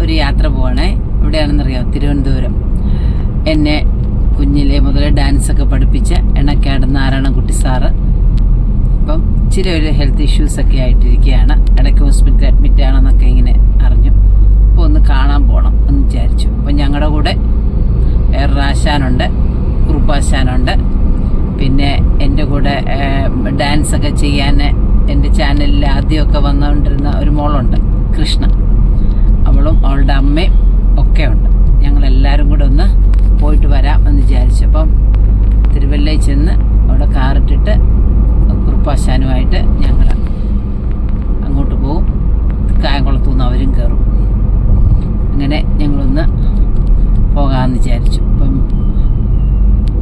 ഒരു യാത്ര പോവാണേ. എവിടെയാണെന്നറിയാം? തിരുവനന്തപുരം. എന്നെ കുഞ്ഞിലെ മുതൽ ഡാൻസ് ഒക്കെ പഠിപ്പിച്ച എണക്കാട് നാരായണൻകുട്ടി സാറ്. അപ്പം ഇച്ചിരി ഒരു ഹെൽത്ത് ഇഷ്യൂസ് ഒക്കെ ആയിട്ടിരിക്കുകയാണ്. ഇടയ്ക്ക് ഹോസ്പിറ്റലിൽ അഡ്മിറ്റ് ആണെന്നൊക്കെ ഇങ്ങനെ അറിഞ്ഞു. അപ്പോൾ ഒന്ന് കാണാൻ പോകണം എന്ന് വിചാരിച്ചു. അപ്പം ഞങ്ങളുടെ കൂടെ എറാശാനുണ്ട് കുറുപ്പാശാനുണ്ട്. പിന്നെ എന്റെ കൂടെ ഡാൻസ് ഒക്കെ ചെയ്യാൻ എന്റെ ചാനലിൽ ആദ്യമൊക്കെ വന്നുകൊണ്ടിരുന്ന ഒരു മോളുണ്ട് കൃഷ്ണ. അവളും അവളുടെ അമ്മയും ഒക്കെ ഉണ്ട്. ഞങ്ങളെല്ലാവരും കൂടെ ഒന്ന് പോയിട്ട് വരാം എന്ന് വിചാരിച്ചു അപ്പം തിരുവല്ലയിൽ ചെന്ന് അവിടെ കാറിട്ടിട്ട് കുറുപ്പാശാനുമായിട്ട് ഞങ്ങൾ അങ്ങോട്ട് പോവും. കായംകുളത്തു നിന്ന് അവരും കയറും. അങ്ങനെ ഞങ്ങളൊന്ന് പോകാമെന്ന് വിചാരിച്ചു. അപ്പം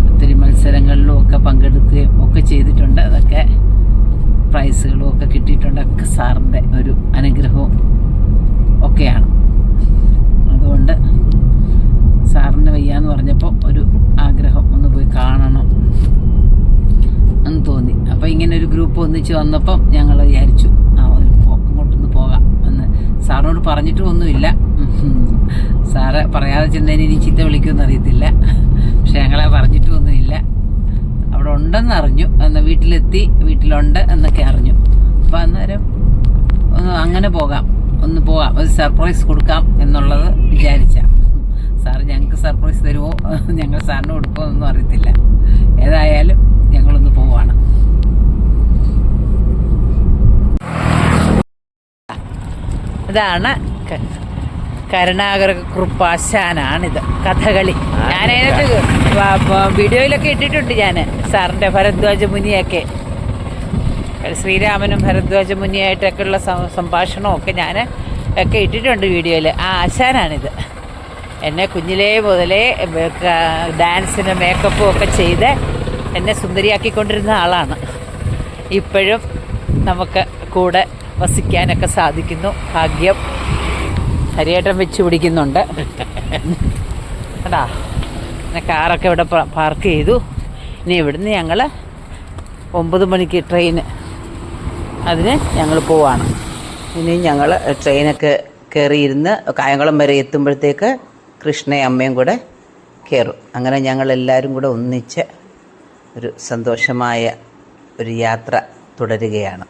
ഒത്തിരി മത്സരങ്ങളിലും ഒക്കെ പങ്കെടുക്കുകയും ഒക്കെ ചെയ്തിട്ടുണ്ട്. അതൊക്കെ പ്രൈസുകളും ഒക്കെ കിട്ടിയിട്ടുണ്ട്. ഒക്കെ സാറിന്റെ ഒരു അനുഗ്രഹവും ഒക്കെയാണ്. അതുകൊണ്ട് സാറിന് വയ്യാന്ന് പറഞ്ഞപ്പോൾ ഒരു ആഗ്രഹം ഒന്ന് പോയി കാണണം എന്ന് തോന്നി. അപ്പോൾ ഇങ്ങനെ ഒരു ഗ്രൂപ്പ് ഒന്നിച്ച് വന്നപ്പം ഞങ്ങൾ വിചാരിച്ചു ആ ഒരു അങ്ങോട്ടൊന്ന് പോകാം എന്ന്. സാറിനോട് പറഞ്ഞിട്ടും ഒന്നുമില്ല. സാറ് പറയാതെ ചെന്നതിന് ഇനി ചീത്ത വിളിക്കുമെന്ന് അറിയത്തില്ല. പക്ഷെ ഞങ്ങളെ പറഞ്ഞിട്ടും ഒന്നുമില്ല. അവിടെ ഉണ്ടെന്ന് അറിഞ്ഞു. എന്നാൽ വീട്ടിലെത്തി വീട്ടിലുണ്ട് എന്നൊക്കെ അറിഞ്ഞു. അപ്പം അന്നേരം ഒന്ന് അങ്ങനെ പോകാം. ഒന്ന് പോവാം. ഒരു സർപ്രൈസ് കൊടുക്കാം എന്നുള്ളത് വിചാരിച്ച. സാർ ഞങ്ങൾക്ക് സർപ്രൈസ് തരുമോ ഞങ്ങൾ സാറിന് കൊടുക്കുമോ എന്നൊന്നും അറിയത്തില്ല. ഏതായാലും ഞങ്ങളൊന്ന് പോവാണ്. ഇതാണ് കരുണാകര കുറുപ്പാശാനാണിത് കഥകളി. ഞാനതിനകത്ത് വീഡിയോയിലൊക്കെ ഇട്ടിട്ടുണ്ട് ഞാൻ സാറിന്റെ ഭരദ്വാജ മുനിയൊക്കെ. ശ്രീരാമനും ഭരദ്വാജ മുനിയായിട്ടൊക്കെ ഉള്ള സം- സംഭാഷണമൊക്കെ ഞാൻ ഒക്കെ ഇട്ടിട്ടുണ്ട് വീഡിയോയിൽ ആ ആശാനാണിത്. എന്നെ കുഞ്ഞിലേ മുതലേ ഡാൻസിന് മേക്കപ്പും ഒക്കെ ചെയ്ത് എന്നെ സുന്ദരിയാക്കിക്കൊണ്ടിരുന്ന ആളാണ്. ഇപ്പോഴും നമുക്ക് കൂടെ വസിക്കാനൊക്കെ സാധിക്കുന്നു. ഭാഗ്യം ഹരിയേട്ടൻ വെച്ച് പിടിക്കുന്നുണ്ട്. കേട്ടാ പിന്നെ കാറൊക്കെ ഇവിടെ പാർക്ക് ചെയ്തു. ഇനി ഇവിടുന്ന് ഞങ്ങൾ ഒമ്പത് മണിക്ക് ട്രെയിന് അതിന് ഞങ്ങൾ പോവാണ്. ഇനി ഞങ്ങൾ ട്രെയിനൊക്കെ കയറിയിരുന്ന് കായംകുളം വരെ എത്തുമ്പോഴത്തേക്ക് കൃഷ്ണയും അമ്മയും കൂടെ കയറും അങ്ങനെ ഞങ്ങൾ എല്ലാവരും കൂടെ ഒന്നിച്ച് ഒരു സന്തോഷമായ ഒരു യാത്ര തുടരുകയാണ്.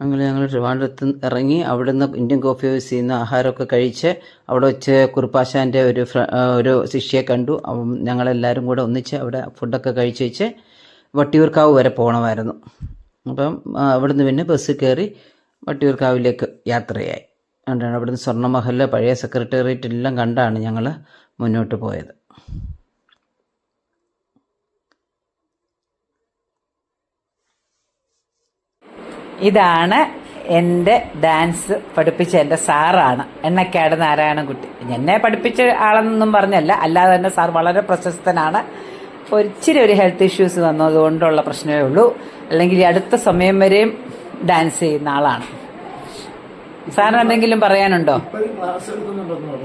അങ്ങനെ ഞങ്ങൾ ട്രിവാൻഡ്രത്ത് ഇറങ്ങി അവിടുന്ന് ഇന്ത്യൻ കോഫി ഹൗസിൽ നിന്ന് ആഹാരമൊക്കെ കഴിച്ച് അവിടെ വെച്ച് കുറുപ്പാശാന്റെ ഒരു ഒരു ശിഷ്യയെ കണ്ടു. ഞങ്ങളെല്ലാവരും കൂടെ ഒന്നിച്ച് അവിടെ ഫുഡൊക്കെ കഴിച്ച് വെച്ച് വട്ടിയൂർക്കാവ് വരെ പോകണമായിരുന്നു അപ്പം അവിടുന്ന് പിന്നെ ബസ് കയറി വട്ടിയൂർക്കാവിലേക്ക് യാത്രയായി. കണ്ടാണ് അവിടുന്ന് സ്വർണമഹലിലെ പഴയ സെക്രട്ടേറിയറ്റ് എല്ലാം കണ്ടാണ് ഞങ്ങൾ മുന്നോട്ട് പോയത്. ഇതാണ് എന്റെ ഡാൻസ് പഠിപ്പിച്ച എന്റെ സാറാണ്. എണ്ണക്കാട് നാരായണൻകുട്ടി. എന്നെ പഠിപ്പിച്ച ആളെന്നൊന്നും പറഞ്ഞല്ല. അല്ലാതെ തന്നെ സാർ വളരെ പ്രശസ്തനാണ്. ഒരിച്ചിരി ഒരു ഹെൽത്ത് ഇഷ്യൂസ് വന്നതുകൊണ്ടുള്ള പ്രശ്നമേ ഉള്ളൂ. അല്ലെങ്കിൽ അടുത്ത സമയം വരെയും ഡാൻസ് ചെയ്യുന്ന ആളാണ്. സാറിന് എന്തെങ്കിലും പറയാനുണ്ടോ?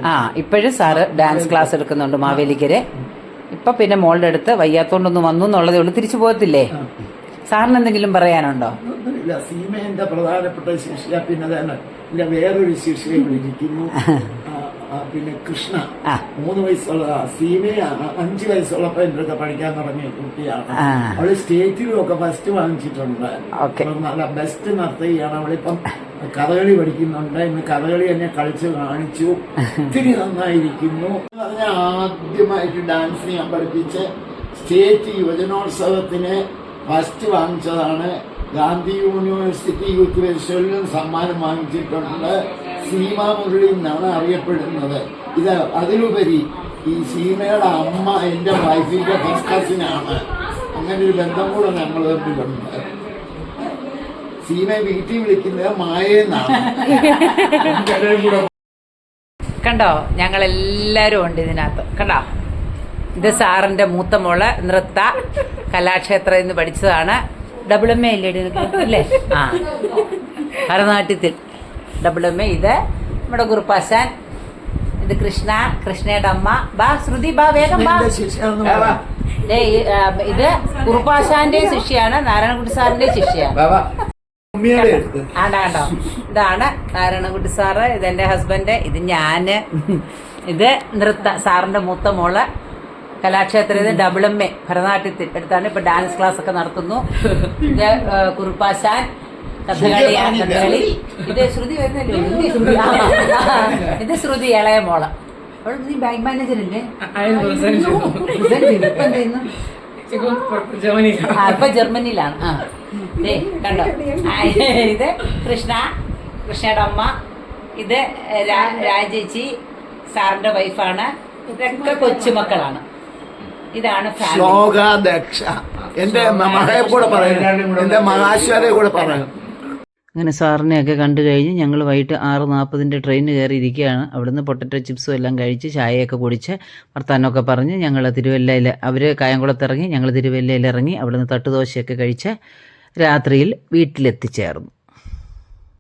ആ ഇപ്പോഴും സാറ് ഡാൻസ് ക്ലാസ് എടുക്കുന്നുണ്ട് മാവേലിക്കരെ. ഇപ്പൊ പിന്നെ മോളുടെ അടുത്ത് വയ്യാത്തോണ്ടൊന്നും വന്നു എന്നുള്ളതേ ഉള്ളൂ. തിരിച്ചു പോകത്തില്ലേ? സാറിന് എന്തെങ്കിലും പറയാനുണ്ടോ? ഇല്ല സീമേന്റെ പ്രധാനപ്പെട്ട ശിഷ്യ പിന്നെ തന്നെ ഇല്ല വേറൊരു ശിഷ്യയെ വിളിക്കുന്നു. പിന്നെ കൃഷ്ണ. മൂന്ന് വയസ്സുള്ള സീമയാണ് അഞ്ചു വയസ്സുള്ളപ്പോ എന്റെ അടുത്ത് പഠിക്കാൻ തുടങ്ങിയ കുട്ടിയാണ്. അവൾ സ്റ്റേറ്റിലും ഒക്കെ ഫസ്റ്റ് വാങ്ങിച്ചിട്ടുണ്ട്. നല്ല ബെസ്റ്റ് നർത്തകിയാണ്. അവളിപ്പം കഥകളി പഠിക്കുന്നുണ്ട്. ഇന്ന് കഥകളി എന്നെ കളിച്ച് കാണിച്ചു. ഒത്തിരി നന്നായിരിക്കുന്നു. പറഞ്ഞാൽ ആദ്യമായിട്ട് ഡാൻസ് ഞാൻ പഠിപ്പിച്ച് സ്റ്റേറ്റ് യുവജനോത്സവത്തിന് ഫസ്റ്റ് വാങ്ങിച്ചതാണ്. ഗാന്ധി യൂണിവേഴ്സിറ്റി യൂത്ത് ഫെസ്റ്റിവലിനും സമ്മാനം വാങ്ങിച്ചിട്ടുണ്ട്. സീമ മുരളി എന്നാണ് അറിയപ്പെടുന്നത്. ഇത് അതിലുപരി ഈ സീമയുടെ അമ്മ എന്റെ വൈഫിന്റെ ഫസ്റ്റ് അങ്ങനെ ഒരു ബന്ധം കൂടെ ഞങ്ങൾ തമ്മിലുണ്ട്. സീമയെ വീട്ടിൽ വിളിക്കുന്നത് മായെന്നാണ് കണ്ടോ? ഞങ്ങൾ എല്ലാവരും ഉണ്ട് ഇതിനകത്ത്. കണ്ടോ? ഇത് സാറിന്റെ മൂത്ത മോൾ നൃത്ത കലാക്ഷേത്രം പഠിച്ചതാണ്. ഡബിൾ എം എ ഇല്ലേ അല്ലേ ഇല്ലേ ആ. ഭരതനാട്യത്തിൽ. ഡബിൾ എം എ ഇത് നമ്മുടെ ഗുരുപ്പാശാൻ ഇത് കൃഷ്ണ കൃഷ്ണയുടെ അമ്മ. ബാ ശ്രുതി ബാ വേഗം ബാ. ഇത് കുറുപ്പാശാന്റെ ശിഷ്യാണ് നാരായണകുട്ടി സാറിന്റെ ശിഷ്യാണ് ആണ്ടാണ്ടോ ഇതാണ് നാരായണകുട്ടി സാറ് ഇതെന്റെ ഹസ്ബൻഡ് ഇത് ഞാൻ. ഇത് നൃത്ത സാറിന്റെ മൂത്ത മോൾ. കലാക്ഷേത്രത്തിൽ ഡബിൾ എം എ ഭരതനാട്യത്തിൽ. എടുത്താണ് ഇപ്പൊ ഡാൻസ് ക്ലാസ് ഒക്കെ നടത്തുന്നു. കുറുപ്പാശാൻ കഥകളി കഥകളി. ഇത് ശ്രുതി വരുന്നില്ലേ? ഇത് ശ്രുതി ഇളയ മോള. അവൾ നീ ബാങ്ക് മാനേജർ അല്ലേ ഇപ്പൊ ജർമ്മനിയിലാണ്. ആ. കണ്ടോ? ഇത് കൃഷ്ണ കൃഷ്ണയുടെ അമ്മ. ഇത് രാജേച്ചി സാറിന്റെ വൈഫാണ് ഇതൊക്കെ കൊച്ചുമക്കളാണ്. ഇതാണ് ഫാമിലി ശ്ലോക ദക്ഷ എന്റെ മകളെ കൂടെ പറയണം എന്റെ മഹാശ്വരെ കൂടെ പറയണം അങ്ങനെ സാറിനെയൊക്കെ കണ്ടു കഴിഞ്ഞ് ഞങ്ങൾ വൈകിട്ട് ആറ് നാൽപ്പതിന്റെ ട്രെയിന് കയറി ഇരിക്കുകയാണ്. അവിടുന്ന് പൊട്ടറ്റോ ചിപ്സും എല്ലാം കഴിച്ച് ചായയൊക്കെ കുടിച്ച് വർത്താനമൊക്കെ പറഞ്ഞ് ഞങ്ങൾ തിരുവല്ലയിൽ അവർ കായംകുളത്ത് ഇറങ്ങി ഞങ്ങൾ തിരുവല്ലയിൽ ഇറങ്ങി അവിടുന്ന് തട്ടുദോശയൊക്കെ കഴിച്ച് രാത്രിയിൽ വീട്ടിലെത്തിച്ചേർന്നു.